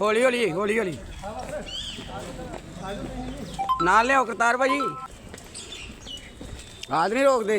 ਹੌਲੀ ਹੌਲੀ ਹੌਲੀ ਹੌਲੀ। ਨਾਲ ਲਿਆਓ ਕਰਤਾਰ ਭਾਜੀ। ਆਦ ਨਹੀਂ ਰੋਕਦੇ।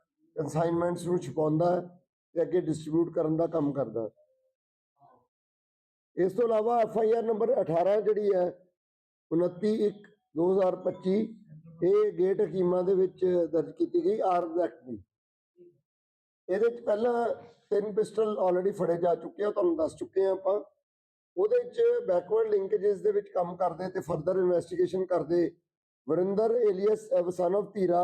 ਕਨਸਾਈਨਮੈਂਟਸ ਨੂੰ ਛੁਪਾਉਂਦਾ ਹੈ ਤੇ ਅੱਗੇ ਡਿਸਟ੍ਰੀਬਿਊਟ ਕਰਨ ਦਾ ਕੰਮ ਕਰਦਾ ਇਸ ਤੋਂ ਇਲਾਵਾ ਐਫ ਆਈ ਆਰ ਨੰਬਰ 18 ਜਿਹੜੀ ਹੈ 29 1 2025 ਇਹ ਗੇਟ ਹਕੀਮਾਂ ਦੇ ਵਿੱਚ ਦਰਜ ਕੀਤੀ ਗਈ ਆਰਮਸ ਐਕਟ ਦੀ। ਇਹਦੇ ਵਿੱਚ ਪਹਿਲਾਂ ਤਿੰਨ ਪਿਸਟਲ ਆਲਰੇਡੀ ਫੜੇ ਜਾ ਚੁੱਕੇ ਆ ਤੁਹਾਨੂੰ ਦੱਸ ਚੁੱਕੇ ਆ ਆਪਾਂ। ਉਹਦੇ ਵਿੱਚ ਬੈਕਵਰਡ ਲਿੰਕੇजेस ਦੇ ਵਿੱਚ ਕੰਮ ਕਰਦੇ ਤੇ ਫਰਦਰ ਇਨਵੈਸਟੀਗੇਸ਼ਨ ਕਰਦੇ ਵਰਿੰਦਰ ਏਲੀਅਸ ਸਨ ਧੀਰਾ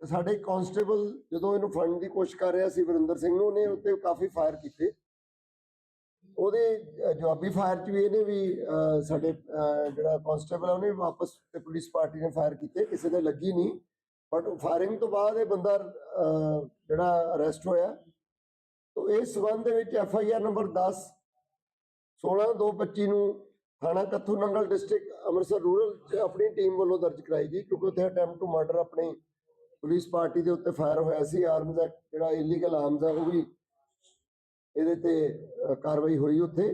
ਤੇ ਸਾਡੇ ਕਾਂਸਟੇਬਲ ਜਦੋਂ ਇਹਨੂੰ ਫੜਨ ਦੀ ਕੋਸ਼ਿਸ਼ ਕਰ ਰਿਹਾ ਸੀ ਵਰਿੰਦਰ ਸਿੰਘ ਨੂੰ, ਉਹਨੇ ਉੱਤੇ ਕਾਫੀ ਫਾਇਰ ਕੀਤੇ। ਉਹਦੇ ਜਵਾਬੀ ਫਾਇਰ 'ਚ ਵੀ ਇਹਨੇ ਵੀ ਸਾਡੇ ਜਿਹੜਾ ਕਾਂਸਟੇਬਲ ਹੈ ਉਹਨੇ ਵੀ ਵਾਪਸ ਤੇ ਪੁਲਿਸ ਪਾਰਟੀ ਨੇ ਫਾਇਰ ਕੀਤੇ, ਕਿਸੇ ਦੇ ਲੱਗੀ ਨਹੀਂ। ਬਟ ਫਾਇਰਿੰਗ ਤੋਂ ਬਾਅਦ ਇਹ ਬੰਦਾ ਜਿਹੜਾ ਅਰੈਸਟ ਹੋਇਆ। ਤੋ ਇਸ ਸਬੰਧ ਦੇ ਵਿੱਚ ਐਫ ਆਈ ਆਰ ਨੰਬਰ 10 16 225 ਨੂੰ ਥਾਣਾ ਕੱਥੂ ਨੰਗਲ ਡਿਸਟ੍ਰਿਕਟ ਅੰਮ੍ਰਿਤਸਰ ਰੂਰਲ 'ਚ ਆਪਣੀ ਟੀਮ ਵੱਲੋਂ ਦਰਜ ਕਰਾਈ ਗਈ, ਕਿਉਂਕਿ ਉੱਥੇ ਅਟੈਂਪਟ ਟੂ ਮਰਡਰ ਆਪਣੇ ਪੁਲਿਸ ਪਾਰਟੀ ਦੇ ਉੱਤੇ ਫਾਇਰ ਹੋਇਆ ਸੀ ਆਰਮਸ ਐਕਟ ਜਿਹੜਾ ਇਲੀਗਲ ਆਰਮਸ ਹੈ ਉਹ ਵੀ ਇਹਦੇ ਤੇ ਕਾਰਵਾਈ ਹੋਈ ਉੱਥੇ।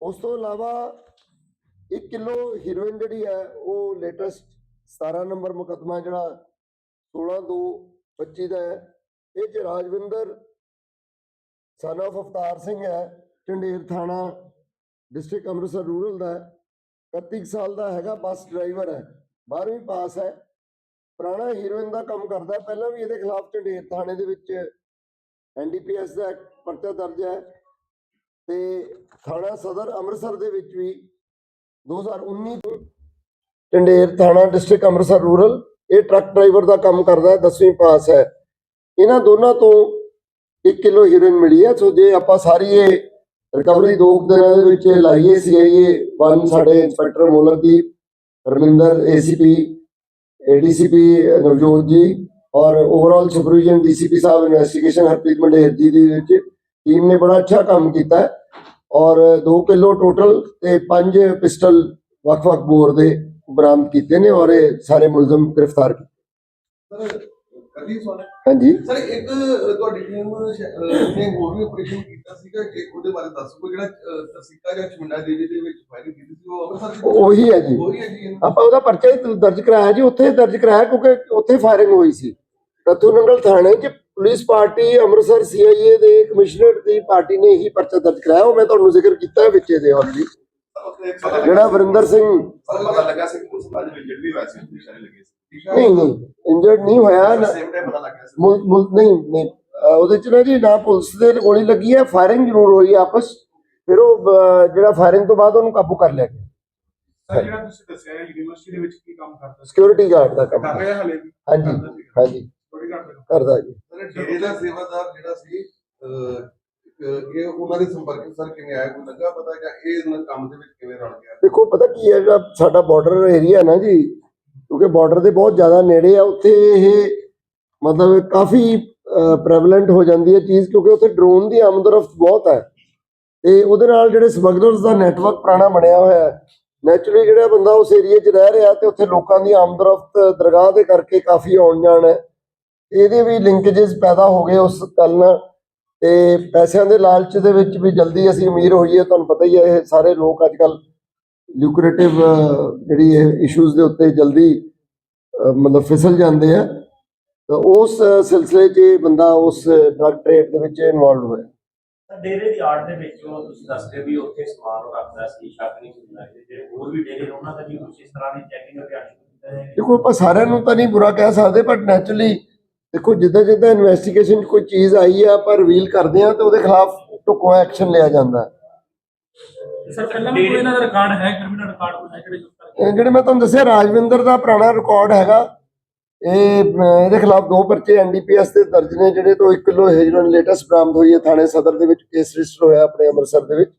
ਉਸ ਤੋਂ ਇਲਾਵਾ 1 ਕਿਲੋ ਹੀਰੋਇਨ ਜਿਹੜੀ ਹੈ, ਉਹ ਲੇਟੈਸਟ 17 ਨੰਬਰ ਮੁਕੱਦਮਾ ਜਿਹੜਾ 16 2 25 ਦਾ ਹੈ। ਇਹ ਚ ਰਾਜਵਿੰਦਰ ਸਨ of ਅਵਤਾਰ ਸਿੰਘ ਹੈ ਝੰਡੇਰ ਥਾਣਾ ਡਿਸਟ੍ਰਿਕਟ ਅੰਮ੍ਰਿਤਸਰ ਰੂਰਲ ਦਾ ਹੈ। 31 ਸਾਲ ਦਾ ਹੈਗਾ, ਬੱਸ ਡਰਾਈਵਰ ਹੈ। 12ਵੀਂ ਪਾਸ ਹੈ। ਪੁਰਾਣਾ ਹੀਰੋਇਨ ਦਾ ਕੰਮ ਕਰਦਾ, ਪਹਿਲਾਂ ਵੀ ਇਹਦੇ ਖਿਲਾਫ ਝੰਡੇਰ ਥਾਣੇ ਦੇ ਵਿੱਚ ਐਨਡੀਪੀਐਸ ਦਾ ਪਰਚਾ ਦਰਜ ਹੈ ਤੇ ਥਾਣਾ ਸਦਰ ਅੰਮ੍ਰਿਤਸਰ ਦੇ ਵਿੱਚ ਵੀ 2019 ਤੋਂ ਝੰਡੇਰ ਥਾਣਾ ਡਿਸਟ੍ਰਿਕਟ ਅੰਮ੍ਰਿਤਸਰ ਰੂਰਲ, ਇਹ ਟਰੱਕ ਡਰਾਈਵਰ ਦਾ ਕੰਮ ਕਰਦਾ ਹੈ 10ਵੀਂ ਪਾਸ ਹੈ। ਇਹਨਾਂ ਦੋਨਾਂ ਤੋਂ 1 ਕਿਲੋ ਹੀਰੋਇਨ ਮਿਲੀ ਹੈ, ਸੋ ਜੇ ਆਪਾਂ ਸਾਰੀ ਇਹ ਰਿਕਵਰੀ ਦੋ ਦਿਨਾਂ ਦੇ ਵਿੱਚ ਲਾਈਏ ਸੀਆਈਏ ਵਨ ਸਾਡੇ ਇੰਸਪੈਕਟਰ ਮੋਲਕ ਦੀ ਰਮਿੰਦਰ ਏਸੀਪੀ ਏਡੀਸੀਪੀ ਨਵਜੋਤ ਜੀ ਔਰ ਓਵਰਆਲ ਸੁਪਰਵੀਜ਼ਨ ਡੀਸੀਪੀ ਸਾਹਿਬ ਇਨਵੈਸਟੀਗੇਸ਼ਨ ਹਰਪ੍ਰੀਤ ਮੰਡੇਰ ਜੀ ਦੇ ਵਿੱਚ ਟੀਮ ਨੇ ਬੜਾ ਅੱਛਾ ਕੰਮ ਕੀਤਾ ਹੈ ਔਰ 2 ਕਿਲੋ ਟੋਟਲ ਤੇ 5 ਪਿਸਟਲ ਵੱਖ-ਵੱਖ ਬੋਰ ਦੇ ਬਰਾਮਦ ਕੀਤੇ ਨੇ ਔਰ ਇਹ ਸਾਰੇ ਮੁਲਜ਼ਮ ਗ੍ਰਿਫਤਾਰ ਕੀਤੇ ਹਾਂਜੀ। ਸਰ ਇੱਕ ਤੁਹਾਡੀ ਟੀਮ ਨੇ ਹੋਰ ਵੀ ਆਪਰੇਸ਼ਨ ਕੀਤਾ ਸੀਗਾ ਇੱਕ ਉਹਦੇ ਬਾਰੇ ਦੱਸੋ ਜਿਹੜਾ ਤਸੀਕਾ ਜਾਂ ਚਮਿੰਡਾ ਦੇਵੀ ਦੇ ਵਿੱਚ ਫਾਇਰਿੰਗ ਕੀਤੀ ਸੀ ਉਹ ਅੰਮ੍ਰਿਤਸਰ? ਉਹੀ ਹੈ ਜੀ। ਉਹੀ ਹੈ ਜੀ? ਆਪਾਂ ਉਹਦਾ ਪਰਚਾ ਹੀ ਦਰਜ ਕਰਾਇਆ ਜੀ ਉੱਥੇ ਦਰਜ ਕਰਾਇਆ ਕਿਉਂਕਿ ਉੱਥੇ ਫਾਇਰਿੰਗ ਹੋਈ ਸੀ। ਰਤੂ ਨੰਗਲ ਥਾਣੇ 'ਚ ਪੁਲਿਸ ਪਾਰਟੀ ਅੰਮ੍ਰਿਤਸਰ ਸੀਆਈਏ ਦੇ ਕਮਿਸ਼ਨਰ ਦੀ ਪਾਰਟੀ ਨੇ ਹੀ ਪਰਚਾ ਦਰਜ ਕਰਾਇਆ ਉਹ ਮੈਂ ਤੁਹਾਨੂੰ ਜ਼ਿਕਰ ਕੀਤਾ ਵਿੱਚੇ ਦੇ ਆਲਰੇਡੀ ਜਿਹੜਾ ਵਰਿੰਦਰ ਸਿੰਘ ਪਤਾ ਲੱਗਾ ਸੀ ਕਿ ਉਸ ਬਾਅਦ ਵਿੱਚ ਜਿਹੜੀ ਵੈਸੇ ਨਿਸ਼ਾਨੇ ਲੱਗੇ ਸੀ। ਨਹੀਂ ਨਹੀਂ ਇੰਜਰਡ ਨਹੀਂ ਹੋਇਆ ਨਾ- ਸੇਮ ਟਾਈਮ ਪਤਾ ਲੱਗਾ ਸੀ। ਮੁਲ- ਮੁਲ- ਨਹੀਂ ਨਹੀਂ ਅਹ ਉਹਦੇ ਚ ਨਾ ਜੀ ਨਾ ਪੁਲਿਸ ਦੇ ਗੋਲੀ ਲੱਗੀ ਹੈ ਫਾਇਰਿੰਗ ਜ਼ਰੂਰ ਹੋਈ ਆਪਸ। ਫਿਰ ਉਹ ਅਹ, ਜਿਹੜਾ ਫਾਇਰਿੰਗ ਤੋਂ ਬਾਅਦ ਉਹਨੂੰ ਕਾਬੂ ਕਰ ਲਿਆ ਗਿਆ। ਸਰ ਜਿਹੜਾ ਤੁਸੀਂ ਦੱਸਿਆ ਹੈ ਯੂਨੀਵਰਸਿਟੀ ਦੇ ਵਿੱਚ ਕੀ ਕੰਮ ਕਰਦਾ ਸੀ? ਸਿਕਿਉਰਿਟੀ ਗਾਰਡ ਦਾ ਕੰਮ ਕਰ ਰਿਹਾ ਹਲੇ ਵੀ? ਹਾਂਜੀ ਹਾਂਜੀ। ਥੋੜੀ ਘੱਟ ਕਰਦਾ ਜੀ। ਸਰ ਡੇਰੇ ਦਾ ਸੇਵਾਦਾਰ ਜਿਹੜਾ ਸੀ ਇੱਕ ਇਹ ਉਹਨਾਂ ਦੇ ਸੰਪਰਕ ਸਰ ਕਿਵੇਂ ਆਇਆ ਕੋਈ ਲੱਗਾ ਪਤਾ ਕਿ ਇਹ ਇਹਨਾਂ ਕੰਮ ਦੇ ਵਿੱਚ ਕਿਵੇਂ ਰਲ ਗਿਆ? ਦੇਖੋ ਪਤਾ ਕੀ ਹੈ ਜਿਹੜਾ ਸਾਡਾ ਬਾਰਡਰ ਏਰੀਆ ਨਾ ਜੀ ਕਿਉਂਕਿ ਬਾਰਡਰ ਦੇ ਬਹੁਤ ਜ਼ਿਆਦਾ ਨੇੜੇ ਆ, ਉੱਥੇ ਇਹ ਮਤਲਬ ਕਾਫੀ ਪ੍ਰੈਵਲੈਂਟ ਹੋ ਜਾਂਦੀ ਹੈ ਚੀਜ਼ ਕਿਉਂਕਿ ਉੱਥੇ ਡਰੋਨ ਦੀ ਆਮਦਰਫਤ ਬਹੁਤ ਹੈ। ਤੇ ਉਹਦੇ ਨਾਲ ਜਿਹੜੇ ਸਮਗਲਰਸ ਦਾ ਨੈਟਵਰਕ ਪੁਰਾਣਾ ਬਣਿਆ ਹੋਇਆ ਹੈ ਨੈਚੁਰਲੀ ਜਿਹੜਾ ਬੰਦਾ ਉਸ ਏਰੀਆ 'ਚ ਰਹਿ ਰਿਹਾ ਤੇ ਉੱਥੇ ਲੋਕਾਂ ਦੀ ਆਮਦਰਫਤ ਦਰਗਾਹ ਦੇ ਕਰਕੇ ਕਾਫੀ ਆਉਣ ਜਾਣ ਹੈ। ਇਹਦੇ ਵੀ ਲਿੰਕੇजेस ਪੈਦਾ ਹੋ ਗਏ ਉਸ ਗੱਲ ਨਾਲ ਤੇ ਪੈਸਿਆਂ ਦੇ ਲਾਲਚ ਦੇ ਵਿੱਚ ਵੀ ਜਲਦੀ ਅਸੀਂ ਅਮੀਰ ਹੋਈਏ, ਤੁਹਾਨੂੰ ਪਤਾ ਹੀ ਹੈ ਇਹ ਸਾਰੇ ਲੋਕ ਅੱਜ ਕੱਲ ਲੂਕਰੇਟਿਵ ਜਿਹੜੀ ਇਹ ਇਸ਼ੂਜ਼ ਦੇ ਉੱਤੇ ਜਲਦੀ ਮਤਲਬ ਫਿਸਲ ਜਾਂਦੇ ਆ। ਤਾਂ ਉਸ ਸਿਲਸਿਲੇ 'ਚ ਇਹ ਬੰਦਾ ਉਸ ਡਰਗ ਟ੍ਰੇਡ ਦੇ ਵਿੱਚ ਇਨਵੋਲਵ ਹੋਇਆ। ਡੇਰੇ ਦੀ ਆੜ ਦੇ ਵਿੱਚ ਉਹ ਤੁਸੀਂ ਦੱਸਦੇ ਵੀ ਉੱਥੇ ਸਮਾਨ ਰੱਖਦਾ ਸੀ ਸ਼ੱਕ ਨਹੀਂ ਹੁੰਦਾ। ਜਿਹੜੇ ਹੋਰ ਵੀ ਡੇਰੇ ਉਹਨਾਂ ਦਾ ਵੀ ਕੁਝ ਇਸ ਤਰ੍ਹਾਂ ਦੀ ਚੈਕਿੰਗ ਅਭਿਆਨ ਕੀਤਾ ਹੈ ਦੇਖੋ ਆਪਾਂ ਸਾਰਿਆਂ ਨੂੰ ਤਾਂ ਨਹੀਂ ਬੁਰਾ ਕਹਿ ਸਕਦੇ ਬਟ ਨੈਚੁਰਲੀ ਦੇਖੋ ਜਿੱਦਾਂ ਜਿੱਦਾਂ ਇਨਵੈਸਟੀਗੇਸ਼ਨ 'ਚ ਕੋਈ ਚੀਜ਼ ਆਈ ਹੈ ਆਪਾਂ ਰਿਵੀਲ ਕਰਦੇ ਆ ਤੇ ਉਹਦੇ ਖਿਲਾਫ ਢੁਕਵਾਂ ਐਕਸ਼ਨ ਲਿਆ ਜਾਂਦਾ। ਹੈ ਸਰ ਪਹਿਲਾਂ ਵੀ ਕੋਈ ਇਹਨਾਂ ਦਾ ਰਿਕਾਰਡ ਹੈ? ਕ੍ਰਿਮੀਨਲ ਰਿਕਾਰਡ ਕੋਈ ਹੈ ਜਿਹੜੇ ਇਹ ਜਿਹੜੇ ਮੈਂ ਤੁਹਾਨੂੰ ਦੱਸਿਆ ਰਾਜਵਿੰਦਰ ਦਾ ਪੁਰਾਣਾ ਰਿਕਾਰਡ ਹੈਗਾ। ਇਹ ਅਹ, ਇਹਦੇ ਖਿਲਾਫ ਦੋ ਪਰਚੇ ਐਨਡੀਪੀਐਸ ਦੇ ਦਰਜ ਨੇ ਜਿਹੜੇ ਤੋਂ 1 ਕਿਲੋ ਹੈਰੋਇਨ ਲੇਟੈਸਟ ਬਰਾਮਦ ਹੋਈ ਹੈ ਥਾਣੇ ਸਦਰ ਦੇ ਵਿੱਚ ਕੇਸ ਰਜਿਸਟਰ ਹੋਇਆ ਆਪਣੇ ਅੰਮ੍ਰਿਤਸਰ ਦੇ ਵਿੱਚ।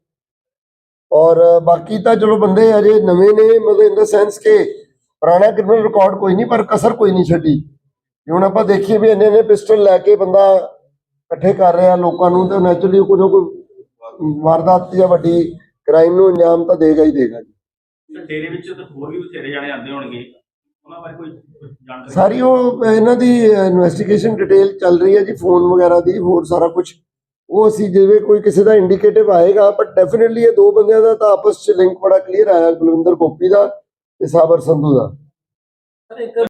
ਔਰ ਅਹ, ਬਾਕੀ ਤਾਂ ਚਲੋ ਬੰਦੇ ਅਜੇ ਨਵੇਂ ਨੇ ਮਤਲਬ ਇਨ ਦਾ ਸੈਂਸ ਕਿ ਪੁਰਾਣਾ ਕ੍ਰਿਮੀਨਲ ਰਿਕਾਰਡ ਕੋਈ ਨਹੀਂ ਪਰ ਕਸਰ ਕੋਈ ਨਹੀਂ ਛੱਡੀ। ਜੇ ਹੁਣ ਆਪਾਂ ਦੇਖੀਏ ਵੀ ਇੰਨੇ ਨੇ ਪਿਸਟਲ ਲੈ ਕੇ ਬੰਦਾ ਇਕੱਠੇ ਕਰ ਰਿਹਾ ਲੋਕਾਂ ਨੂੰ ਤੇ ਨੈਚੁਰਲੀ ਕੋਈ ਨਾ ਕੋਈ ਵਾਰਦਾਤ ਜਾਂ ਵੱਡੀ ਕ੍ਰਾਈਮ ਨੂੰ ਅੰਜਾਮ ਤਾਂ ਦੇਗਾ ਹੀ ਦੇਗਾ ਜੀ। ਤੇ ਡੇਰੇ ਵਿੱਚ ਤਾਂ ਹੋਰ ਵੀ ਬਥੇਰੇ ਜਾਣੇ ਆਉਂਦੇ ਹੋਣਗੇ। ਉਹਨਾਂ ਬਾਰੇ ਕੋਈ ਜਾਣਕਾਰੀ? ਸਾਰੀ ਉਹ ਇਹਨਾਂ ਦੀ ਇਨਵੈਸਟੀਗੇਸ਼ਨ ਡਿਟੇਲ ਚੱਲ ਰਹੀ ਹੈ ਜੀ ਫੋਨ ਵਗੈਰਾ ਦੀ ਹੋਰ ਸਾਰਾ ਕੁਝ ਉਹ ਅਸੀਂ ਜਿਵੇਂ ਕੋਈ ਕਿਸੇ ਦਾ ਇੰਡੀਕੇਟਿਵ ਆਏਗਾ ਬਟ ਡੈਫੀਨਿਟਲੀ ਇਹ ਦੋ ਬੰਦਿਆਂ ਦਾ ਤਾਂ ਆਪਸ ਚ ਲਿੰਕ ਬੜਾ ਕਲੀਅਰ ਆਇਆ ਬਲਵਿੰਦਰ ਗੋਪੀ ਦਾ ਤੇ ਸਾਬਰ ਸੰਧੂ ਦਾ। ਸਰ ਇੱਕ